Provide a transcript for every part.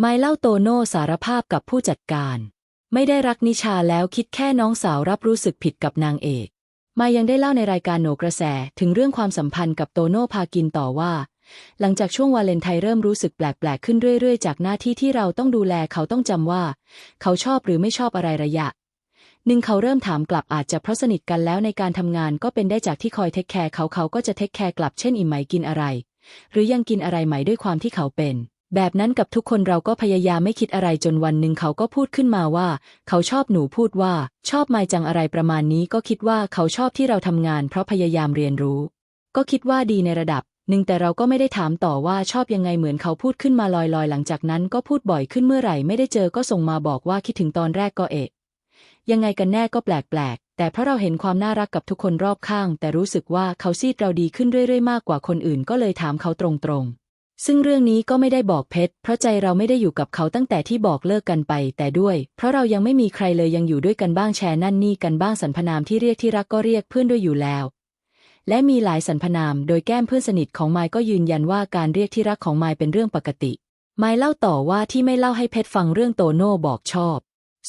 ไม่เล่าโตโน่สารภาพกับผู้จัดการ ไม่ได้รักนิชาแล้วคิดแค่น้องสาวรับรู้สึกผิดกับนางเอกมายังได้เล่าในรายการโหนกระแสถึงเรื่องความสัมพันธ์กับโตโน่พากินต่อว่า หลังจากช่วงวาเลนไทน์เริ่มรู้สึกแปลก ๆ ขึ้นเรื่อย ๆ จากหน้าที่ที่เราต้องดูแลเขาต้องจำว่า เขาชอบหรือไม่ชอบอะไรระยะหนึ่งเขาเริ่มถามกลับอาจจะเพราะสนิทกันแล้วในการทำงานก็เป็นได้จากที่คอยเทคแคร์เขาเขาก็จะเทคแคร์กลับเช่นอิ่มไหมกินอะไร หรือยังกินอะไรไหมด้วยความที่เขาเป็น แบบนั้นกับทุกคนเราก็พยายามไม่คิดอะไรจนวันหนึ่งเขาก็พูดขึ้นมาว่า เขาชอบหนูพูดว่า ชอบไมจังอะไรประมาณนี้ก็คิดว่าเขาชอบที่เราทำงาน เพราะพยายามเรียนรู้ ก็คิดว่าดีในระดับหนึ่งแต่เราก็ไม่ได้ถามต่อว่าชอบยังไงเหมือนเขาพูดขึ้นมาลอยๆ หลังจากนั้นก็พูดบ่อยขึ้นเมื่อไหร่ไม่ได้เจอก็ส่งมาบอกว่าคิดถึงตอนแรกก็เอะยังไงกันแน่ก็แปลกๆ แต่เพราะเราเห็นความน่ารักกับทุกคนรอบข้าง แต่รู้สึกว่าเขาซีดเราดีขึ้นเรื่อยๆ มากกว่าคนอื่นก็เลยถามเขาตรงๆ ซึ่งเรื่องนี้ก็ไม่ได้บอกเพชร เพราะใจเราไม่ได้อยู่กับเขาตั้งแต่ที่บอกเลิกกันไป แต่ด้วย เพราะเรายังไม่มีใครเลยยังอยู่ด้วยกันบ้างแชร์นั่นนี่กันบ้างสรรพนามที่เรียกที่รักก็เรียกเพื่อนด้วยอยู่แล้ว และมีหลายสรรพนาม โดยแก้มเพื่อนสนิทของไมค์ก็ยืนยันว่าการเรียกที่รักของไมค์เป็นเรื่องปกติ ไมค์เล่าต่อว่าที่ไม่เล่าให้เพชรฟังเรื่องโตโน่บอกชอบ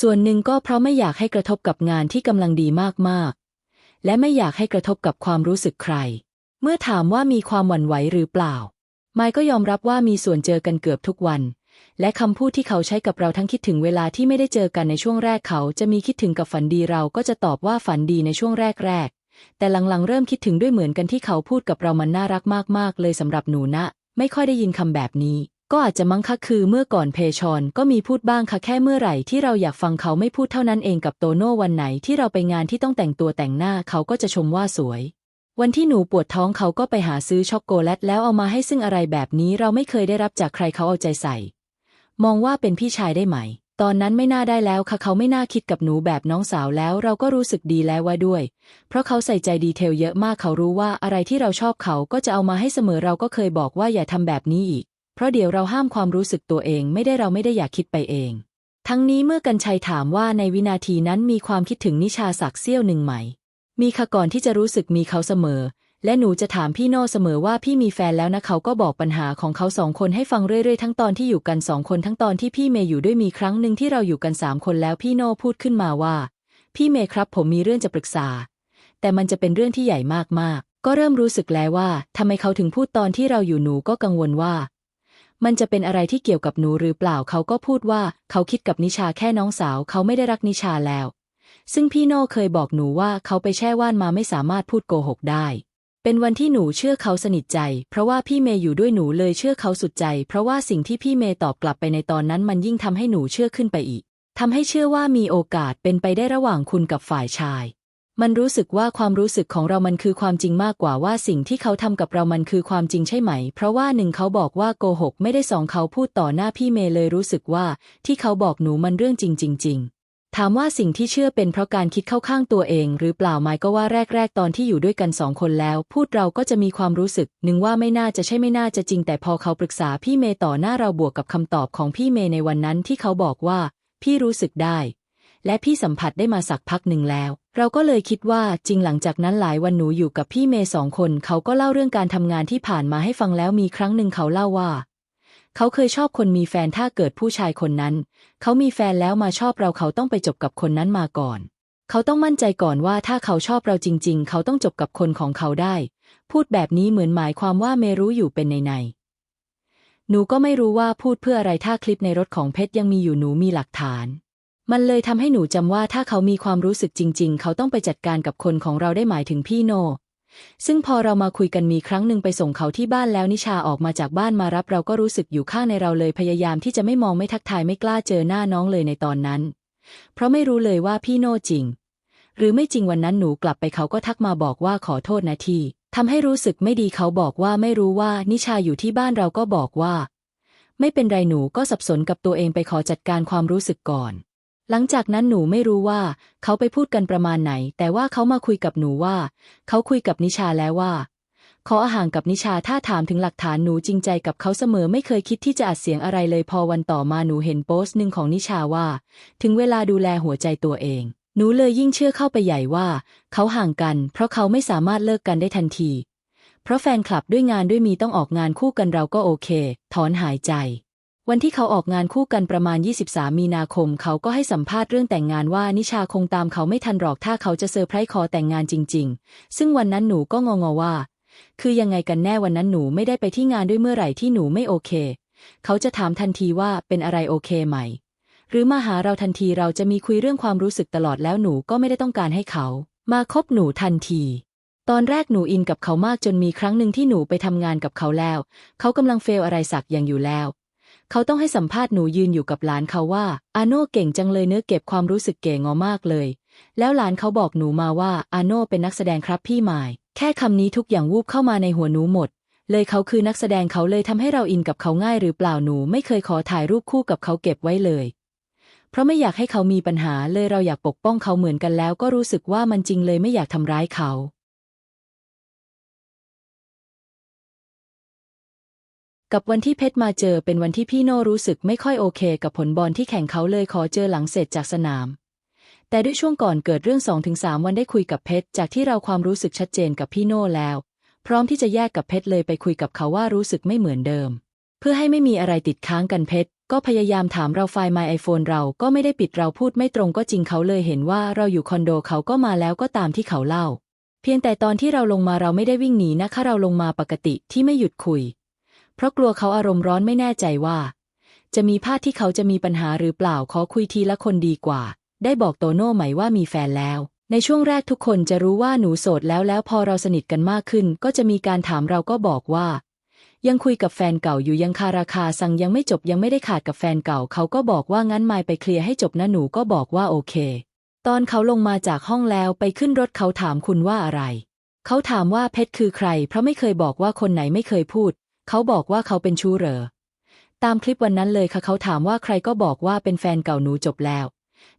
ส่วนหนึ่งก็เพราะไม่อยากให้กระทบกับงานที่กำลังดีมากๆ และไม่อยากให้กระทบกับความรู้สึกใคร เมื่อถามว่ามีความหวั่นไหวหรือเปล่า ไมค์ก็ยอมรับว่ามีส่วนเจอกันเกือบทุกวัน และคำพูดที่เขาใช้กับเราทั้งคิดถึงเวลาที่ไม่ได้เจอกันในช่วงแรกเขาจะมีคิดถึงกับฝันดีเราก็จะตอบว่าฝันดีในช่วงแรกๆ แต่หลังๆ เริ่มคิดถึงด้วยเหมือนกันที่เขาพูดกับเรามันน่ารักมากๆ เลยสำหรับหนูนะ ไม่ค่อยได้ยินคำแบบนี้ ก็อาจจะมั้งคะคือเมื่อก่อนเพชอนก็มีพูดบ้างค่ะแค่เมื่อไหร่ที่เราอยากฟังเขาไม่พูดเท่านั้นเองกับโตโน่วันไหนที่เราไปงานที่ต้องแต่งตัวแต่งหน้าเขาก็จะชมว่าสวย วันที่หนูปวดท้องเขาก็ไปหาซื้อช็อกโกแลตแล้วเอามาให้ซึ่งอะไรแบบนี้เราไม่เคยได้รับจากใครเขาเอาใจใส่ มองว่าเป็นพี่ชายได้ไหม ตอนนั้นไม่น่าได้แล้วค่ะเขาไม่น่าคิดกับหนูแบบน้องสาวแล้ว เราก็รู้สึกดีแล้วว่าด้วย เพราะเขาใส่ใจดีเทลเยอะมากเขารู้ว่าอะไรที่เราชอบเขาก็จะเอามาให้เสมอเราก็เคยบอกว่าอย่าทำแบบนี้อีก เพราะเดี๋ยวเราห้ามความรู้สึกตัวเองไม่ได้เราไม่ได้อยากคิดไปเอง ทั้งนี้เมื่อกันชัยถามว่าในวินาทีนั้นมีความคิดถึงนิชาสักเสี้ยวหนึ่งไหม มีค่ะก่อนที่จะรู้สึกมีเขาเสมอ และหนูจะถามพี่โน่เสมอว่าพี่มีแฟนแล้วนะเขาก็บอกปัญหาของเขาสองคนให้ฟังเรื่อยๆ ทั้งตอนที่อยู่กันสองคนทั้งตอนที่พี่เมย์อยู่ด้วยมีครั้งหนึ่งที่เราอยู่กันสามคนแล้วพี่โน่พูดขึ้นมาว่า พี่เมย์ครับ ผมมีเรื่องจะปรึกษา แต่มันจะเป็นเรื่องที่ใหญ่มากๆ ก็เริ่มรู้สึกแล้วว่าทำไมเขาถึงพูดตอนที่เราอยู่หนูก็กังวลว่า มันจะเป็นอะไรที่เกี่ยวกับหนูหรือเปล่าเขาก็พูดว่า เขาคิดกับนิชาแค่น้องสาว เขาไม่ได้รักนิชาแล้ว ซึ่งพี่โน่เคยบอกหนูว่าเขาไปแช่ว่านมาไม่สามารถพูดโกหกได้ เป็นวันที่หนูเชื่อเขาสนิทใจ เพราะว่าพี่เมย์อยู่ด้วยหนูเลยเชื่อเขาสุดใจ เพราะว่าสิ่งที่พี่เมย์ตอบกลับไปในตอนนั้นมันยิ่งทำให้หนูเชื่อขึ้นไปอีกทำให้เชื่อว่ามีโอกาสเป็นไปได้ระหว่างคุณกับฝ่ายชาย มันรู้สึกว่าความรู้สึกของเรามันคือความจริงมากกว่าว่าสิ่งที่เขาทำกับเรามันคือความจริงใช่ไหม เพราะว่าหนึ่งเขาบอกว่าโกหกไม่ได้สองเขาพูดต่อหน้าพี่เมย์เลยรู้สึกว่า ที่เขาบอกหนูมันเรื่องจริงจริง ถามว่าสิ่งที่เชื่อเป็นเพราะการคิดเข้าข้างตัวเองหรือเปล่าไมก็ว่าแรก ๆ ตอนที่อยู่ด้วยกันสองคนแล้ว พูดเราก็จะมีความรู้สึกหนึ่งว่าไม่น่าจะใช่ไม่น่าจะจริง แต่พอเขาปรึกษาพี่เมย์ต่อหน้าเราบวกกับคำตอบของพี่เมย์ในวันนั้นที่เขาบอกว่า พี่รู้สึกได้ และพี่สัมผัสได้มาสักพักหนึ่งแล้ว เราก็เลยคิดว่าจริงหลังจากนั้นหลายวันหนูอยู่กับพี่เมย์สองคน เขาก็เล่าเรื่องการทำงานที่ผ่านมาให้ฟังแล้วมีครั้งหนึ่งเขาเล่าว่า เขาเคยชอบคนมีแฟนถ้าเกิดผู้ชายคนนั้น เขามีแฟนแล้วมาชอบเราเขาต้องไปจบกับคนนั้นมาก่อน เขาต้องมั่นใจก่อนว่าถ้าเขาชอบเราจริง ๆ เขาต้องจบกับคนของเขาได้ พูดแบบนี้เหมือนหมายความว่าเมรู้อยู่เป็นในในหนูก็ไม่รู้ว่าพูดเพื่ออะไรถ้าคลิปในรถของเพชรยังมีอยู่หนูมีหลักฐาน มันเลยทำให้หนูจำว่าถ้าเขามีความรู้สึกจริง ๆ เขาต้องไปจัดการกับคนของเราได้หมายถึงพี่โน ซึ่งพอเรามาคุยกันมีครั้งหนึ่งไปส่งเขาที่บ้านแล้วนิชาออกมาจากบ้านมารับเราก็รู้สึกอยู่ข้างในเราเลยพยายามที่จะไม่มองไม่ทักทายไม่กล้าเจอหน้าน้องเลยในตอนนั้น เพราะไม่รู้เลยว่าพี่โน่จริง หรือไม่จริงวันนั้นหนูกลับไปเขาก็ทักมาบอกว่าขอโทษนะที่ทำให้รู้สึกไม่ดีเขาบอกว่าไม่รู้ว่านิชาอยู่ที่บ้านเราก็บอกว่า ไม่เป็นไรหนูก็สับสนกับตัวเองไปขอจัดการความรู้สึกก่อน หลังจากนั้นหนูไม่รู้ว่า เขาไปพูดกันประมาณไหน แต่ว่าเขามาคุยกับหนูว่า เขาคุยกับนิชาแล้วว่า ขออาหารกับนิชาถ้าถามถึงหลักฐานหนูจริงใจกับเขาเสมอไม่เคยคิดที่จะอัดเสียงอะไรเลยพอวันต่อมาหนูเห็นโพสต์หนึ่งของนิชาว่า ถึงเวลาดูแลหัวใจตัวเอง หนูเลยยิ่งเชื่อเข้าไปใหญ่ว่า เขาห่างกัน เพราะเขาไม่สามารถเลิกกันได้ทันที เพราะแฟนคลับด้วยงานด้วยมีต้องออกงานคู่กันเราก็โอเค ถอนหายใจ วันที่เขาออกงานคู่กันประมาณ 23 มีนาคม เขาก็ให้สัมภาษณ์เรื่องแต่งงานว่านิชาคงตามเขาไม่ทันหรอกถ้าเขาจะเซอร์ไพรส์ขอแต่งงานจริง ๆ ซึ่งวันนั้นหนูก็งงๆว่า คือยังไงกันแน่วันนั้นหนูไม่ได้ไปที่งานด้วยเมื่อไหร่ที่หนูไม่โอเค เขาจะถามทันทีว่าเป็นอะไรโอเคไหม หรือมาหาเราทันทีเราจะมีคุยเรื่องความรู้สึกตลอดแล้วหนูก็ไม่ได้ต้องการให้เขา มาคบหนูทันทีตอนแรกหนูอินกับเขามากจนมีครั้งหนึ่งที่หนูไปทำงานกับเขาแล้ว เขากำลังเฟลอะไรสักอย่างอยู่แล้ว เขาต้องให้สัมภาษณ์หนูยืนอยู่กับหลานเขาว่า อาโน่เก่งจังเลยเนื้อเก็บความรู้สึกเก่งอมากเลย แล้วหลานเขาบอกหนูมาว่าอาโน่เป็นนักแสดงครับพี่หมาย แค่คำนี้ทุกอย่างวูบเข้ามาในหัวหนูหมด เลยเขาคือนักแสดงเขาเลยทำให้เราอินกับเขาง่ายหรือเปล่าหนูไม่เคยขอถ่ายรูปคู่กับเขาเก็บไว้เลย เพราะไม่อยากให้เขามีปัญหาเลยเราอยากปกป้องเขาเหมือนกันแล้ว ก็รู้สึกว่ามันจริงเลยไม่อยากทำร้ายเขา กับวันที่เพชรมาเจอเป็นวันที่พี่โน่รู้สึกไม่ค่อยโอเค กับผลบอลที่แข่งเขาเลยขอเจอหลังเสร็จจากสนาม แต่ด้วยช่วงก่อนเกิดเรื่อง 2-3 วันได้คุยกับเพชรจากที่เราความรู้สึกชัดเจนกับพี่โน่แล้ว พร้อมที่จะแยกกับเพชรเลยไปคุยกับเขาว่ารู้สึกไม่เหมือนเดิม เพื่อให้ไม่มีอะไรติดค้างกันเพชรก็พยายามถามเราไฟล์ My iPhone เราก็ไม่ได้ปิดเราพูดไม่ตรงก็จริงเขาเลยเห็นว่าเราอยู่คอนโดเขาก็มาแล้วก็ตามที่เขาเล่า เพียงแต่ตอนที่เราลงมาเราไม่ได้วิ่งหนีนะคะเราลงมาปกติที่ไม่หยุดคุย เพราะกลัวเขาอารมณ์ร้อนไม่แน่ใจว่า จะมีพลาดที่เขาจะมีปัญหาหรือเปล่าขอคุยทีละคนดีกว่า ได้บอกโตโน่ไหมว่ามีแฟนแล้ว ในช่วงแรกทุกคนจะรู้ว่าหนูโสดแล้วแล้วพอเราสนิทกันมากขึ้น ก็จะมีการถามเราก็บอกว่า ยังคุยกับแฟนเก่าอยู่ยังคาราคาสั่งยังไม่จบยังไม่ได้ขาดกับแฟนเก่า เขาก็บอกว่างั้นมายไปเคลียร์ให้จบนะหนูก็บอกว่าโอเค ตอนเขาลงมาจากห้องแล้วไปขึ้นรถเขาถามคุณว่าอะไรเขาถามว่าเพชรคือใคร เพราะไม่เคยบอกว่าคนไหนไม่เคยพูด เขาบอกว่าเขาเป็นชู้เหรอ ตามคลิปวันนั้นเลยค่ะเขาถามว่าใครก็บอกว่าเป็นแฟนเก่าหนูจบแล้ว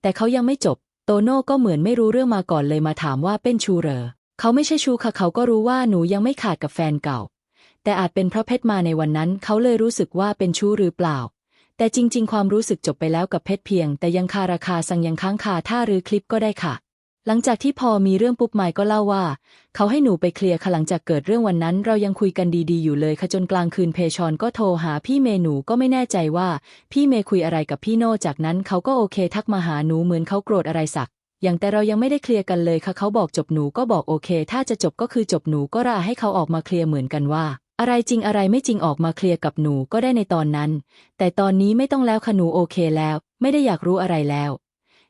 แต่เขายังไม่จบ โตโน่ก็เหมือนไม่รู้เรื่องมาก่อนเลยมาถามว่าเป็นชูเหรอ เขาไม่ใช่ชูค่ะเขาก็รู้ว่าหนูยังไม่ขาดกับแฟนเก่า แต่อาจเป็นเพราะเพชรมาในวันนั้น เขาเลยรู้สึกว่าเป็นชู้หรือเปล่า แต่จริง ๆ ความรู้สึกจบไปแล้วกับเพชรเพียง แต่ยังคาราคาสังยังค้างคาถ้าหรือคลิปก็ได้ค่ะ หลังจากที่พอมีเรื่องปุ๊บไมค์ก็เล่าว่า เขาให้หนูไปเคลียร์ค่ะหลังจากเกิดเรื่องวันนั้น เรายังคุยกันดีๆอยู่เลยค่ะจนกลางคืนเพชอนก็โทรหาพี่เมย์หนูก็ไม่แน่ใจว่า พี่เมย์คุยอะไรกับพี่โน่จากนั้นเขาก็โอเค ทักมาหาหนูเหมือนเขาโกรธอะไรสัก อย่างแต่เรายังไม่ได้เคลียร์กันเลยค่ะเขาบอกจบหนูก็บอกโอเค ถ้าจะจบก็คือจบหนูก็ราให้เขาออกมาเคลียร์เหมือนกันว่าอะไรจริงอะไรไม่จริงออกมาเคลียร์กับหนูก็ได้ในตอนนั้น แต่ตอนนี้ไม่ต้องแล้วค่ะหนูโอเคแล้ว ไม่ได้อยากรู้อะไรแล้ว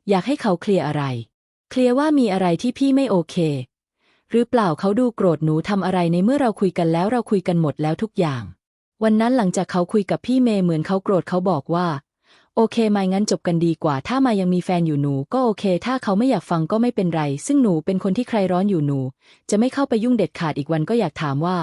อยากให้เขาเคลียร์อะไร เคลียร์ว่ามีอะไรที่พี่ไม่โอเค หรือเปล่าเขาดูโกรธหนูทำอะไรในเมื่อเราคุยกันแล้วเราคุยกันหมดแล้วทุกอย่าง วันนั้นหลังจากเขาคุยกับพี่เมย์เหมือนเขาโกรธเขาบอกว่า โอเคไหมงั้นจบกันดีกว่า ถ้ามายังมีแฟนอยู่หนู ก็โอเค ถ้าเขาไม่อยากฟังก็ไม่เป็นไร ซึ่งหนูเป็นคนที่ใครร้อนอยู่หนู จะไม่เข้าไปยุ่งเด็ดขาดอีกวันก็อยากถามว่า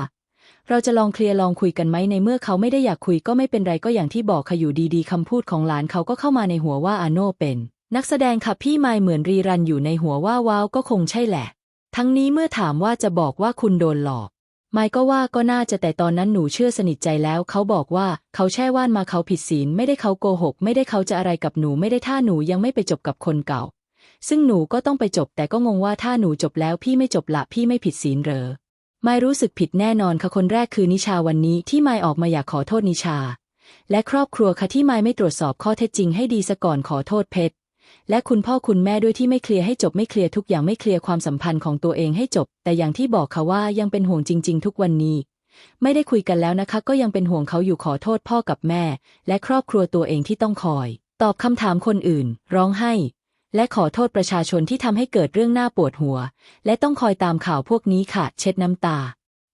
เราจะลองเคลียร์ลองคุยกันไหมในเมื่อเขาไม่ได้อยากคุยก็ไม่เป็นไรก็อย่างที่บอกค่ะอยู่ดีๆคำพูดของหลานเขาก็เข้ามาในหัวว่าอาโน่เป็น นักแสดงค่ะพี่ไมายเหมือนรีรันอยู่ในหัวว่าว้าวก็คงใช่แหละ ทั้งนี้เมื่อถามว่าจะบอกว่าคุณโดนหลอกไมายก็ว่าก็น่าจะแต่ตอนนั้นหนูเชื่อสนิทใจแล้ว เขาบอกว่าเขาแช่ว่านมาเขาผิดศีลไม่ได้เขาโกหก ไม่ได้เขาจะอะไรกับหนูไม่ได้ถ้าหนูยังไม่ไปจบกับคนเก่า ซึ่งหนูก็ต้องไปจบแต่ก็งงว่าถ้าหนูจบแล้วพี่ไม่จบละพี่ไม่ผิดศีลเหรอไม่รู้สึกผิดแน่นอนค่ะคนแรกคือนิชาวันนี้ที่ไม่ออกมาอยากขอโทษนิชา และครอบครัวค่ะที่ไม่ไม่ตรวจสอบข้อเท็จจริงให้ดีซะก่อนขอโทษเพชร และคุณพ่อคุณแม่ด้วยที่ไม่เคลียร์ให้จบไม่เคลียร์ทุกอย่างไม่เคลียร์ความสัมพันธ์ของตัวเองให้จบ แต่อย่างที่บอกค่ะว่ายังเป็นห่วงจริง ๆ ทุกวันนี้ ไม่ได้คุยกันแล้วนะคะ ก็ยังเป็นห่วงเขาอยู่ขอโทษพ่อกับแม่ และครอบครัวตัวเองที่ต้องคอย ตอบคำถามคนอื่น ร้องไห้ และขอโทษประชาชนที่ทำให้เกิดเรื่องน่าปวดหัว และต้องคอยตามข่าวพวกนี้ค่ะ เช็ดน้ำตา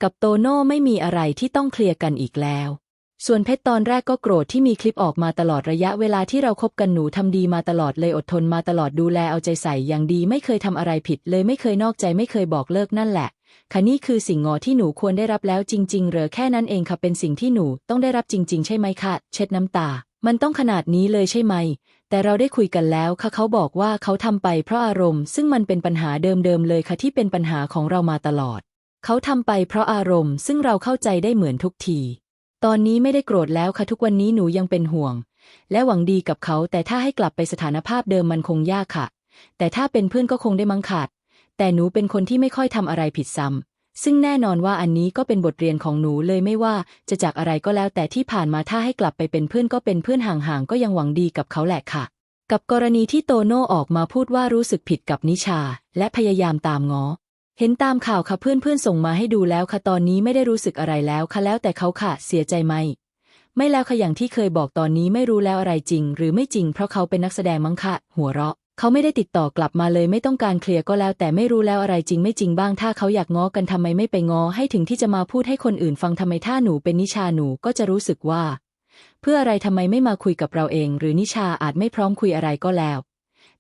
กับโตโน่ไม่มีอะไรที่ต้องเคลียร์กันอีกแล้ว ส่วนเพชรตอนแรกก็โกรธที่มีคลิปออกมาตลอดระยะเวลาที่เราคบกันหนูทำดีมาตลอดเลยอดทนมาตลอดดูแลเอาใจใส่อย่างดีไม่เคยทำอะไรผิด เลยไม่เคยนอกใจไม่เคยบอกเลิกนั่นแหละค่ะนี่คือสิ่งงอที่หนูควรได้รับแล้วจริง ๆ เหรอแค่นั้นเองค่ะเป็นสิ่งที่หนูต้องได้รับจริง ๆ ใช่ไหมคะเช็ดน้ำตา มันต้องขนาดนี้เลยใช่ไหม แต่เราได้คุยกันแล้วค่ะเขาบอกว่าเขาทำไปเพราะอารมณ์ ซึ่งมันเป็นปัญหาเดิมๆเลยค่ะที่เป็นปัญหาของเรามาตลอด เขาทำไปเพราะอารมณ์ ซึ่งเราเข้าใจได้เหมือนทุกที ตอนนี้ไม่ได้โกรธแล้วค่ะทุกวันนี้หนูยังเป็นห่วง และหวังดีกับเขา แต่ถ้าให้กลับไปสถานภาพเดิมมันคงยากค่ะ แต่ถ้าเป็นเพื่อนก็คงได้มั้งขาด แต่หนูเป็นคนที่ไม่ค่อยทำอะไรผิดซ้ซึ่งแน่นอนว่าอันนี้ก็เป็นบทเรียนของหนูเลยไม่ว่าจะจากอะไรก็แล้วแต่ที่ผ่านมาถ้าให้กลับไปเป็นเพื่อนก็เป็นเพื่อนห่างๆก็ยังหวังดีกับเขาแหละค่ะ กับกรณีที่โตโน่ออกมาพูดว่ารู้สึกผิดกับนิชา และพยายามตามง้อ เห็นตามข่าวค่ะเพื่อนๆส่งมาให้ดูแล้วค่ะตอนนี้ไม่ได้รู้สึกอะไรแล้วค่ะแล้วแต่เขาค่ะเสียใจไหม ไม่แล้วค่ะอย่างที่เคยบอกตอนนี้ไม่รู้แล้วอะไรจริง หรือไม่จริงเพราะเขาเป็นนักแสดงมั้งค่ะ หัวเราะ เขาไม่ได้ติดต่อกลับมาเลยไม่ต้องการเคลียร์ก็แล้ว แต่ไม่รู้แล้วอะไรจริงไม่จริงบ้าง ถ้าเขาอยากง้อกันทำไมไม่ไปง้อให้ถึงที่จะมาพูดให้คนอื่นฟังทำไมถ้าหนูเป็นนิชาหนูก็จะรู้สึกว่า เพื่ออะไรทำไมไม่มาคุยกับเราเอง หรือนิชาอาจไม่พร้อมคุยอะไรก็แล้ว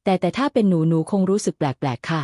แต่แต่ถ้าเป็นหนูหนูคงรู้สึกแปลกๆค่ะ